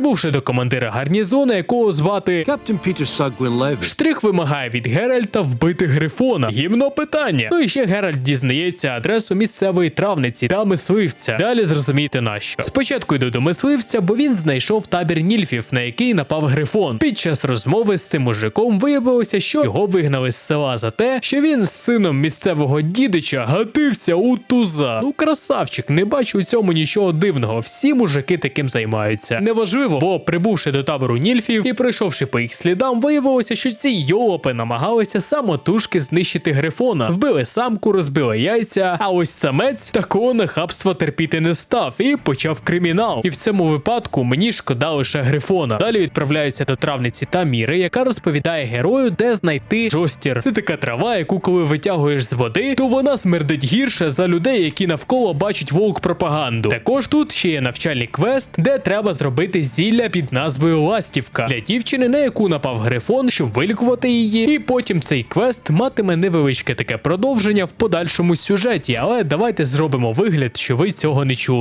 Прибувши до командира гарнізону, якого звати Captain Peter Sugwin Штрих вимагає від Геральта вбити грифона. Гімно питання. Ну і ще Геральт дізнається адресу місцевої травниці та мисливця. Далі зрозумієте нащо. Спочатку йду до мисливця, бо він знайшов табір нільфів, на який напав грифон. Під час розмови з цим мужиком виявилося, що його вигнали з села за те, що він з сином місцевого дідича гатився у туза. Ну красавчик, не бачу у цьому нічого дивного. Всі мужики таким займаються. Неважливо, бо прибувши до табору нільфів і пройшовши по їх слідам, виявилося, що ці йолопи намагалися самотужки знищити грифона. Вбили самку, розбили яйця. А ось самець такого нахабства терпіти не став і почав кримінал. І в цьому випадку мені шкода лише грифона. Далі відправляються до травниці Таміри, яка розповідає герою, де знайти жостір. Це така трава, яку коли витягуєш з води, то вона смердить гірше за людей, які навколо бачать вовк пропаганду. Також тут ще є навчальний квест, де треба зробити зілля під назвою Ластівка для дівчини, на яку напав грифон, щоб вилікувати її. І потім цей квест матиме невеличке таке продовження в подальшому сюжеті. Але давайте зробимо вигляд, що ви цього не чули.